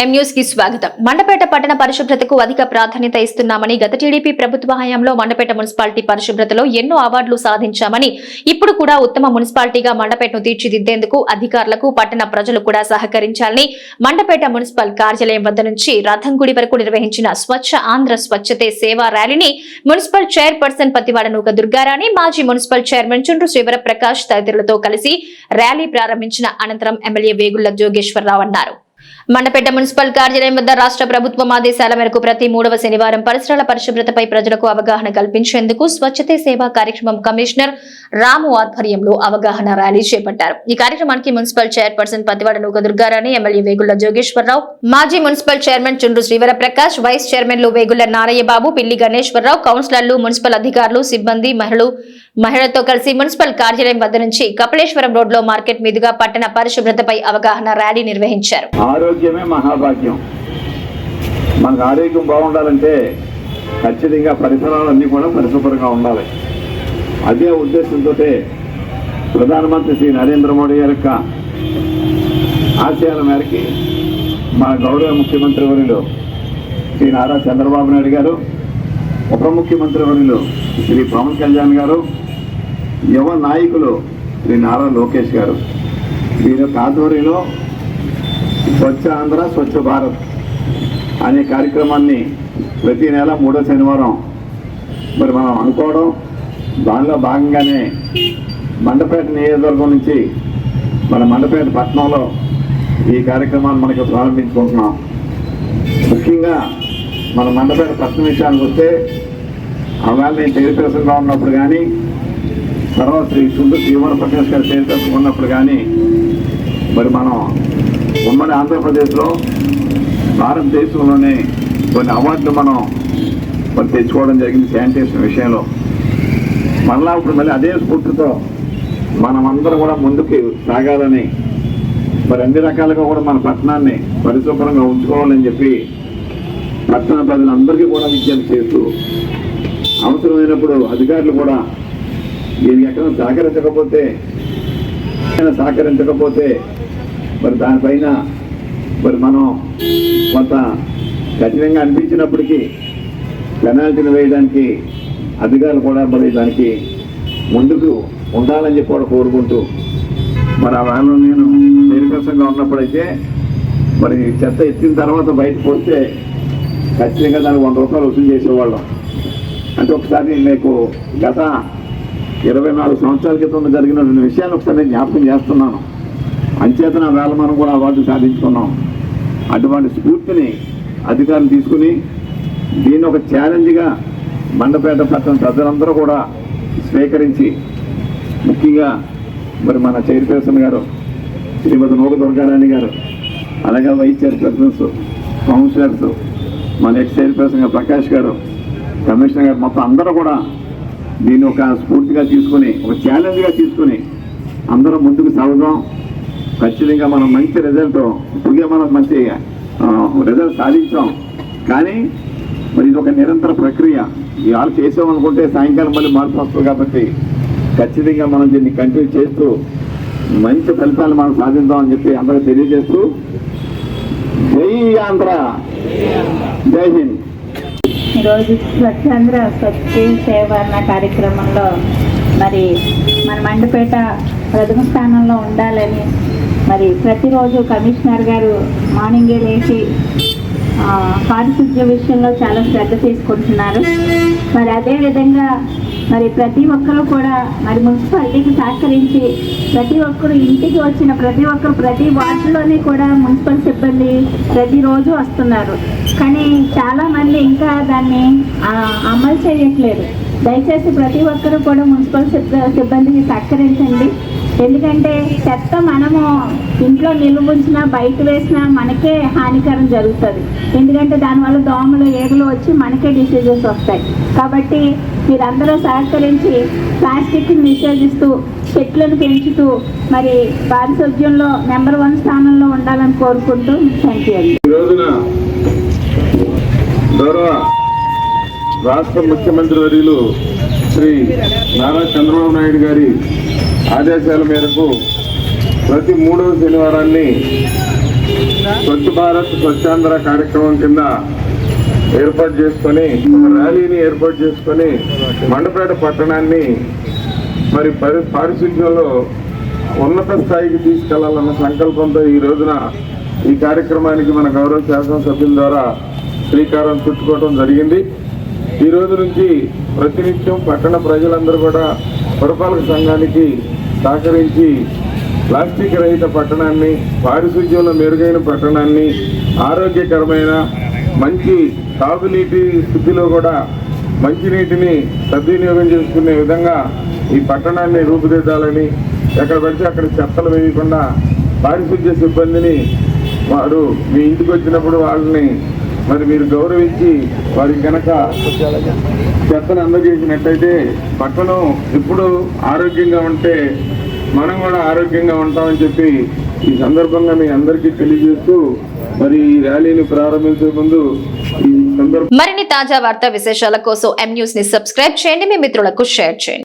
కి స్వాగతం. మండపేట పట్టణ పరిశుభ్రతకు అధిక ప్రాధాన్యత ఇస్తున్నామని గత టీడీపీ ప్రభుత్వ హయాంలో మండపేట మున్సిపాలిటీ పరిశుభ్రతలో ఎన్నో అవార్డులు సాధించామని ఇప్పుడు కూడా ఉత్తమ మున్సిపాలిటీగా మండపేటను తీర్చిదిద్దేందుకు అధికారులకు పట్టణ ప్రజలు కూడా సహకరించాలని మండపేట మున్సిపల్ కార్యాలయం వద్ద నుంచి రథం గుడి వరకు నిర్వహించిన స్వచ్ఛ ఆంధ్ర స్వచ్ఛతే సేవా ర్యాలీని మున్సిపల్ చైర్పర్సన్ పతివాడ నూక దుర్గారాణి మాజీ మున్సిపల్ చైర్మన్ చుండ్రు శివరప్రకాష్ తదితరులతో కలిసి ర్యాలీ ప్రారంభించిన అనంతరం ఎమ్మెల్యే వేగుళ్ళ జోగేశ్వరరావు అన్నారు. మండపేట మున్సిపల్ కార్యాలయం వద్ద రాష్ట్ర ప్రభుత్వం ఆదేశాల మేరకు ప్రతి మూడవ శనివారం పరిసరాల పరిశుభ్రతపై ప్రజలకు అవగాహన కల్పించేందుకు స్వచ్ఛతే సేవా కార్యక్రమం కమిషనర్ రాము ఆధ్వర్యంలో అవగాహన ర్యాలీ చేపట్టారు. ఈ కార్యక్రమానికి మున్సిపల్ చైర్పర్సన్ పతివాడ నూక దుర్గారాణి ఎమ్మెల్యే వేగుళ్ళ జోగేశ్వరరావు మాజీ మున్సిపల్ చైర్మన్ చుండ్రు శ్రీవర ప్రకాష్ వైస్ చైర్మన్లు వేగుళ్ళ నారయ్యబాబు పిల్లి గణేశ్వరరావు కౌన్సిలర్లు మున్సిపల్ అధికారులు సిబ్బంది మహిళలు మహిళలతో కలిసి మున్సిపల్ కార్యాలయం వద్ద నుంచి కపిలేశ్వరం రోడ్లో మార్కెట్ మీదుగా పట్టణ పరిశుభ్రతపై అవగాహన ర్యాలీ నిర్వహించారు. ఆరోగ్యమే మహాభాగ్యం. మనకు ఆరోగ్యం బాగుండాలంటే ఖచ్చితంగా పరిసరాలన్నీ కూడా పరిశుభ్రంగా ఉండాలి. అదే ఉద్దేశంతో ప్రధానమంత్రి శ్రీ నరేంద్ర మోడీ యొక్క ఆశయాల మేరకి మన గౌరవ ముఖ్యమంత్రి వర్యులు శ్రీ నారా చంద్రబాబు నాయుడు గారు ఉప ముఖ్యమంత్రి వర్యులు శ్రీ పవన్ కళ్యాణ్ గారు యువ నాయకులు శ్రీ నారా లోకేష్ గారు. వీరి యొక్క ఆధ్వర్యంలో స్వచ్ఛ ఆంధ్ర స్వచ్ఛ భారత్ అనే కార్యక్రమాన్ని ప్రతి నెల మూడో శనివారం మరి మనం అనుకోవడం దానిలో భాగంగానే మండపేట నియోజకవర్గం నుంచి మన మండపేట పట్టణంలో ఈ కార్యక్రమాన్ని మనకి ప్రారంభించుకుంటున్నాం. ముఖ్యంగా మన మండపేట పట్టణ విషయానికి వస్తే అవాళ నేను చైర్పర్సన్గా ఉన్నప్పుడు కానీ తర్వాత శ్రీ సుందర శ్రీవర ప్రకాష్ గారు చైర్పర్సన్ ఉన్నప్పుడు కానీ మరి మనం ఉమ్మడి ఆంధ్రప్రదేశ్లో భారతదేశంలోనే కొన్ని అవార్డులు మనం మరి తెచ్చుకోవడం జరిగింది శానిటేషన్ విషయంలో. మరలా ఇప్పుడు మళ్ళీ అదే స్ఫూర్తితో మనమందరం కూడా ముందుకు సాగాలని మరి అన్ని రకాలుగా కూడా మన పట్టణాన్ని పరిశుభ్రంగా ఉంచుకోవాలని చెప్పి పట్టణ ప్రజలందరికీ కూడా విజ్ఞప్తి చేస్తూ అవసరమైనప్పుడు అధికారులు కూడా దీనికి ఎక్కడ సహకరించకపోతే సహకరించకపోతే మరి దానిపైన మరి మనం కొంత కఠినంగా అనిపించినప్పటికీ పెనాల్టీని వేయడానికి అధికారులు కూడా మరి దానికి ముందుకు ఉండాలని చెప్పి కూడా కోరుకుంటూ మరి ఆ వేళలో నేను నిర్కసంగా ఉన్నప్పుడైతే మరి చెత్త ఎత్తిన తర్వాత బయటకు వస్తే ఖచ్చితంగా దానికి వంద రూపాయలు వసూలు చేసేవాళ్ళం. అంటే ఒకసారి మీకు గత ఇరవై నాలుగు సంవత్సరాల క్రితం జరిగినటువంటి విషయాన్ని ఒకసారి నేను జ్ఞాపకం చేస్తున్నాను. అంచేతన వేళ మనం కూడా అవార్డు సాధించుకున్నాం. అటువంటి స్ఫూర్తిని అధికారులు తీసుకుని దీన్ని ఒక ఛాలెంజ్గా మండపేట పట్టణ ప్రజలందరూ కూడా స్వీకరించి ముఖ్యంగా మరి మన చైర్పర్సన్ గారు శ్రీమతి నూక దుర్గారాణి గారు అలాగే వైస్ చైర్పర్సన్స్ కౌన్సిలర్స్ మన ఎక్స్ చైర్పర్సన్ గారు ప్రకాష్ గారు కమిషనర్ గారు మొత్తం అందరూ కూడా దీన్ని ఒక స్ఫూర్తిగా తీసుకుని ఒక ఛాలెంజ్గా తీసుకుని అందరూ ముందుకు సాగుదాం. ఖచ్చితంగా మనం మంచి రిజల్ట్ ఇప్పుడే మనం మంచి రిజల్ట్ సాధించాం. కానీ మరి ఇది ఒక నిరంతర ప్రక్రియ. ఇవాళ చేసామనుకుంటే సాయంకాలం మళ్ళీ మార్పు వస్తుంది కాబట్టి ఖచ్చితంగా మనం దీన్ని కంటిన్యూ చేస్తూ మంచి ఫలితాలు మనం సాధిద్దామని చెప్పి అందరూ తెలియజేస్తూ జై ఆంధ్ర. జై హింద్. ఈరోజు స్వచ్ఛాంధ్ర స్వచ్ఛ సేవ అన్న కార్యక్రమంలో మరి మన మండపేట ప్రథమ స్థానంలో ఉండాలని మరి ప్రతిరోజు కమిషనర్ గారు మార్నింగే లేచి పారిశుద్ధ్య విషయంలో చాలా శ్రద్ధ తీసుకుంటున్నారు. మరి అదేవిధంగా మరి ప్రతి ఒక్కరు కూడా మరి మున్సిపాలిటీకి సహకరించి ప్రతి ఒక్కరు ఇంటికి వచ్చిన ప్రతి ఒక్కరు ప్రతి వార్డులోనే కూడా మున్సిపల్ సిబ్బంది ప్రతిరోజు వస్తున్నారు. కానీ చాలామంది ఇంకా దాన్ని అమలు చేయట్లేదు. దయచేసి ప్రతి ఒక్కరు కూడా మున్సిపల్ సిబ్బ- సిబ్బందికి సహకరించండి. ఎందుకంటే చెత్త మనము ఇంట్లో నిల్వ ఉంచినా బయట వేసినా మనకే హానికరం జరుగుతుంది. ఎందుకంటే దానివల్ల దోమలు ఏగులు వచ్చి మనకే డిసీజెస్ వస్తాయి. కాబట్టి మీరందరూ సహకరించి ప్లాస్టిక్ని నిషేధిస్తూ చెట్లను పెంచుతూ మరి పారిశుద్ధ్యంలో నెంబర్ వన్ స్థానంలో ఉండాలని కోరుకుంటూ థ్యాంక్ యూ అండి. రోజున గౌరవ రాష్ట్ర ముఖ్యమంత్రి వర్యులు శ్రీ నారా చంద్రబాబు నాయుడు గారి ఆదేశాల మేరకు ప్రతి మూడవ శనివారాన్ని స్వచ్ఛ భారత్ స్వచ్ఛాంధ్ర కార్యక్రమం కింద ఏర్పాటు చేసుకొని ర్యాలీని ఏర్పాటు చేసుకొని మండపేట పట్టణాన్ని మరి పరి పారిశుద్ధ్యంలో ఉన్నత స్థాయికి తీసుకెళ్ళాలన్న సంకల్పంతో ఈ రోజున ఈ కార్యక్రమానికి మన గౌరవ శాసనసభ్యుల ద్వారా శ్రీకారం చుట్టుకోవడం జరిగింది. ఈ రోజు నుంచి ప్రతినిత్యం పట్టణ ప్రజలందరూ కూడా పురపాలక సంఘానికి సహకరించి ప్లాస్టిక్ రహిత పట్టణాన్ని పారిశుద్ధ్యంలో మెరుగైన పట్టణాన్ని ఆరోగ్యకరమైన మంచి తాగునీటి స్థితిలో కూడా మంచినీటిని సద్వినియోగం చేసుకునే విధంగా ఈ పట్టణాన్ని రూపుదిద్దాలని ఎక్కడ పడితే అక్కడ చెత్తలు వేయకుండా పారిశుద్ధ్య సిబ్బందిని వారు మీ ఇంటికి వచ్చినప్పుడు వాళ్ళని మరి మీరు గౌరవించి వారికి కనుక చెత్తను అందజేసినట్టయితే పట్టణం ఎప్పుడు ఆరోగ్యంగా ఉంటే మనం కూడా ఆరోగ్యంగా ఉంటామని చెప్పి ఈ సందర్భంగా మీ అందరికీ తెలియజేస్తూ మరి ఈ ర్యాలీని ప్రారంభించే ముందు ఈ మరిన్ని తాజా వార్తా విశేషాల కోసం ఎం న్యూస్ని సబ్స్క్రైబ్ చేయండి. మీ మిత్రులకు షేర్ చేయండి.